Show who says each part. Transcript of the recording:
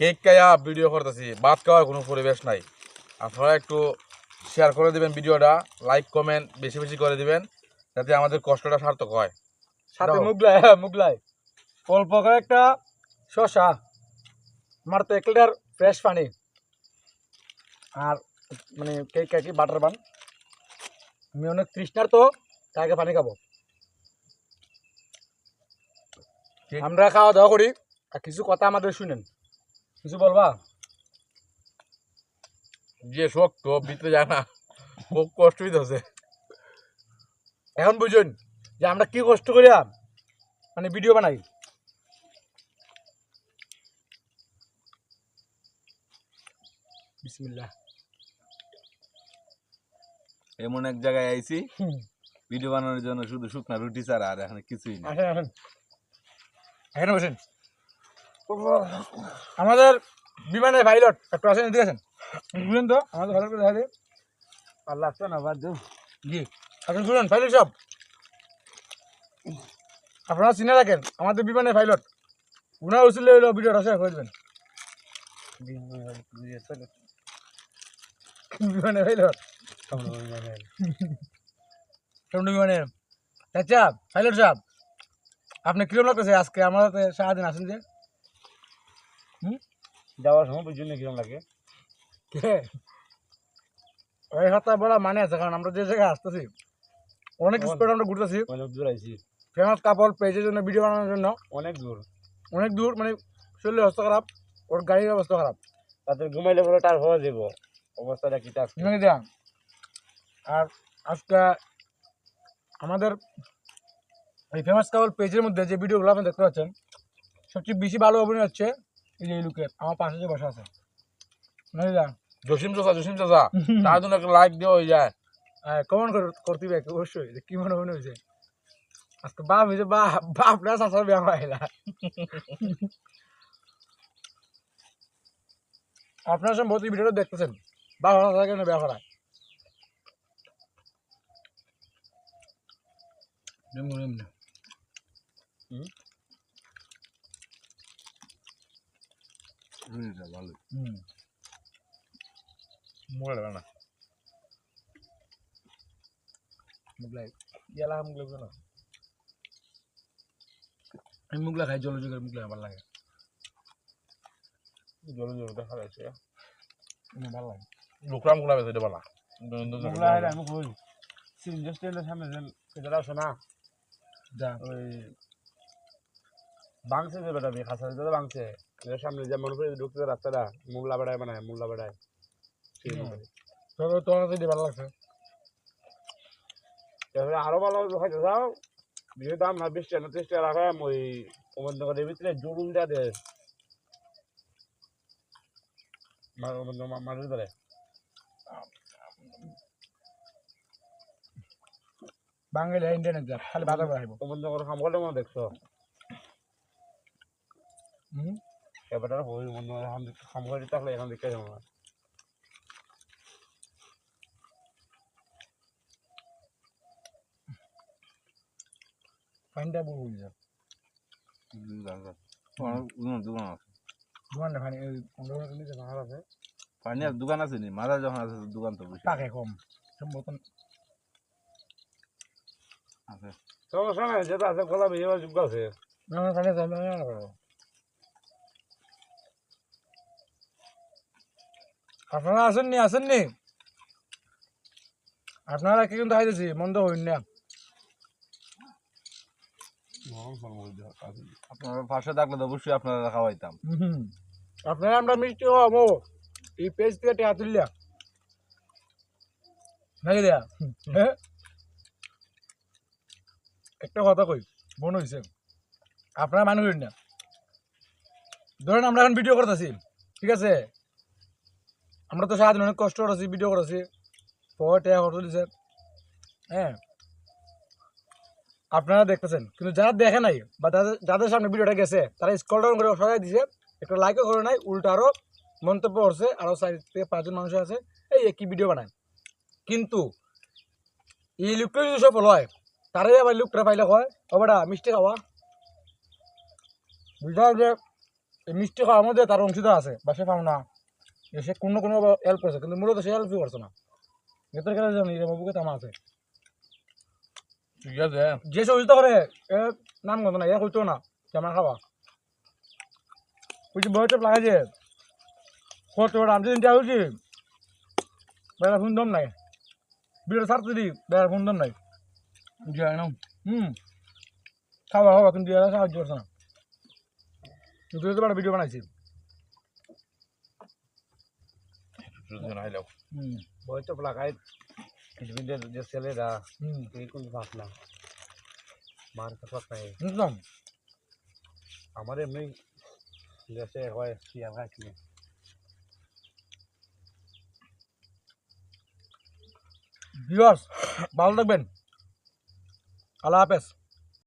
Speaker 1: Cake খাইয়া video করতেছি ভাত খাওয়ার কোনো পরিবেশ নাই। আপনারা একটু শেয়ার করে দিবেন ভিডিওটা লাইক কমেন্ট বেশি বেশি করে দিবেন যাতে আমাদের কষ্টটা সার্থক হয়।
Speaker 2: সাথে। মুগলাই হ্যাঁ মুগলাই। অল্প করে একটা শসা আমার তো এক লিটার ফ্রেশ পানি। আর মানে কেক কাকি বাটার বান আমি অনেক তৃষ্ণার তো তাকে পানি খাব। আমরা খাওয়া দাওয়া করি আর কিছু কথা আমাদের শুনেন। কিছু বলবা?
Speaker 1: যে শক্ত ভিতরে যায় না। খুব কষ্ট হইতেছে।
Speaker 2: এখন বুঝুন যে আমরা কি কষ্ট করিয়া মানে ভিডিও বানাই। বিসমিল্লাহ।
Speaker 3: এমন এক জায়গায় আইছি ভিডিও বানানোর জন্য শুধু শুকনা রুটি ছাড়া আর এখানে কিছুই না
Speaker 2: এখানে বসেন। আমাদের বিমানের পাইলট একটু আসেন এদিকে আসেন। বুঝলেন তো? আমাদের ভালো করে দেখা যায়
Speaker 3: আল্লাহ তো না বাদ
Speaker 2: জি। আপনি শুনুন পাইলট সব। আপনারা চিনে রাখেন আমাদের বিমানের পাইলট উনার উচিত হইল ভিডিওটা শেয়ার করে দেবেন। বিমানের পাইলট বিমানের। আচ্ছা পাইলট সাহেব আপনি কিরম লাগতেছে আজকে? আমাদের সারাদিন আসেন যে।
Speaker 3: যাওয়ার সময় না কিরম লাগে।
Speaker 2: ওই সপ্তাহে বড় মানে আছে কারণ আমরা যে জায়গায় আসতেছি অনেক
Speaker 3: বল।
Speaker 2: স্পট আমরা ঘুরতেছি।
Speaker 3: অনেক দূর আইছি।
Speaker 2: ফেমাস কাপল পেজের জন্য ভিডিও বানানোর জন্য।
Speaker 3: অনেক দূর।
Speaker 2: অনেক দূর মানে শরীরের অবস্থা খারাপ ওর গাড়ির অবস্থা খারাপ।
Speaker 3: তাতে ঘুমাইলে পরে তার হওয়া যাব অবস্থাটা কি থাকছে
Speaker 2: শুনে দেয়া আর আজকে আমাদের এই ফেমাস কাপল পেজের মধ্যে যে ভিডিওগুলো আপনি দেখতে পাচ্ছেন সবচেয়ে বেশি ভালো অভিনয় হচ্ছে এই যে আমার পাশে যে বসা আছে।
Speaker 1: জসিম চাচা জসিম চাচা তার জন্য একটা লাইক দেওয়া হয়ে যায়।
Speaker 2: কমেন্ট করতে হবে অবশ্যই। যে কি মনে মনে হয়েছে? আজকে বাপ হয়েছে বাপ বাপ না শাসার বিয়া পাইলা আপনারা ভিডিওটা দেখতেছেন। বাপ কেন নিম্ন নিম্ন
Speaker 3: রুটিটা ভালো
Speaker 2: হুম
Speaker 1: মুখে লাগে না
Speaker 2: মুগলাই ইয়ালা মুগলাই না আমি মুগলা খাই জল জল মুগলাই ভালো লাগে
Speaker 1: জল জল দেখা যাচ্ছে
Speaker 2: আমার ভালো লাগে
Speaker 1: লুকরা মুখলা বেঁচে দেবা না
Speaker 3: মোগলাই আমি কই সিনজো স্ট্যান্ডের সামনে যে কেদারা আছে না
Speaker 2: যা
Speaker 3: ওই বাংছে যে বেটা বিয়ে খাসা যে বাংছে। এর সামনে যে মনে করে ঢুকতে রাস্তাটা মোগলা বেড়ায় বানায় মোগলা বেড়ায়।
Speaker 2: তোর তোমার কাছে ভালো লাগছে?
Speaker 3: তারপরে আরও ভালো হয়তো যাও বিয়ে দাম না বিশ টাকা ত্রিশ টাকা রাখাম ওই দোকানের ভিতরে জরুল দেয়া দে মানুষ ধরে
Speaker 2: বাঙালি ইন্ডিয়ান খালি খাইব
Speaker 3: ওমন দোকান খাম করলে মনে দেখছ
Speaker 2: হুম
Speaker 3: এবার হই ওমন দোকান খাম করে থাকলে এখন যাব না
Speaker 2: ফাইনটা হয়ে
Speaker 3: দোকান আছে?
Speaker 2: দোকান না ফাইন পনেরো টাকা নিচে ভাড়া আছে।
Speaker 3: পানিয়ার দোকান আছে নি? যখন আছে দোকান তো
Speaker 2: টাকা কম সম্ভবত।
Speaker 3: আছে সমস্যা নাই যেটা আছে খোলা বিয়ে যোগ্য আছে।
Speaker 2: না না ফাইনে যাবে না না করো আপনারা আসেননি আসেননি আপনারা কি কিন্তু খাইতেছি মন্দ হইন না।
Speaker 3: আপনার পাশে থাকলে তো অবশ্যই আপনারা খাওয়াইতাম।
Speaker 2: আপনারা আমরা মিষ্টি এই পেজ থেকে তুললিয়া নাকি দেয়া? একটা কথা কই মনে হয়েছে আপনারা মানুষ হইন না। ধরেন আমরা এখন ভিডিও করতেছি ঠিক আছে? আমরা তো সারাদিন অনেক কষ্ট করেছি ভিডিও করেছি, পরে টেকা কত দিছে হ্যাঁ। আপনারা দেখতেছেন, কিন্তু যারা দেখে নাই বা যাদের সামনে ভিডিওটা গেছে, তারা স্কল ডাউন করে সবাই দিছে, একটা লাইকও করে নাই, উল্টা আরও মন্তব্য করছে আরও চার থেকে পাঁচজন মানুষ আছে, এই একই ভিডিও বানায়। কিন্তু এই লুকটা যদি সফল হয় তারাই আবার লুকটা পাইলে হয়, ও বেটা, মিষ্টি খাওয়া। বুঝতে যে এই মিষ্টি খাওয়ার মধ্যে তার অংশীদার আছে বা সে পাও না যে সে কোনো কোনো হেল্প করছে কিন্তু মূলত সে হেল্পই করছে না। এদের কাছে জানি যে বাবুকে তামা আছে।
Speaker 1: ঠিক আছে।
Speaker 2: যে সহযোগিতা করে এ নাম গন্ধ না এ হইতো না কেমন খাওয়া। বুঝছি বয়সটা লাগাই যে কত আমি চিন্তা হয়েছি বেড়া ফোন দম নাই। বিড়ে ছাড়তে দি বেড়া ফোন দম নাই।
Speaker 1: জানি না
Speaker 2: হুম। খাওয়া খাওয়া কিন্তু সাহায্য করছে না। তুই তো ভিডিও বানাইছি
Speaker 1: নাইলেও
Speaker 2: হুম।
Speaker 3: বয়স লাগায় পৃথিবীতে যে ছেলেরা ভাত না মার কথা নাই
Speaker 2: বুঝলাম
Speaker 3: আমার এমনি দেশে হয় কি আর
Speaker 2: ভিউয়ার্স ভালো থাকবেন। আল্লাহ হাফেজ।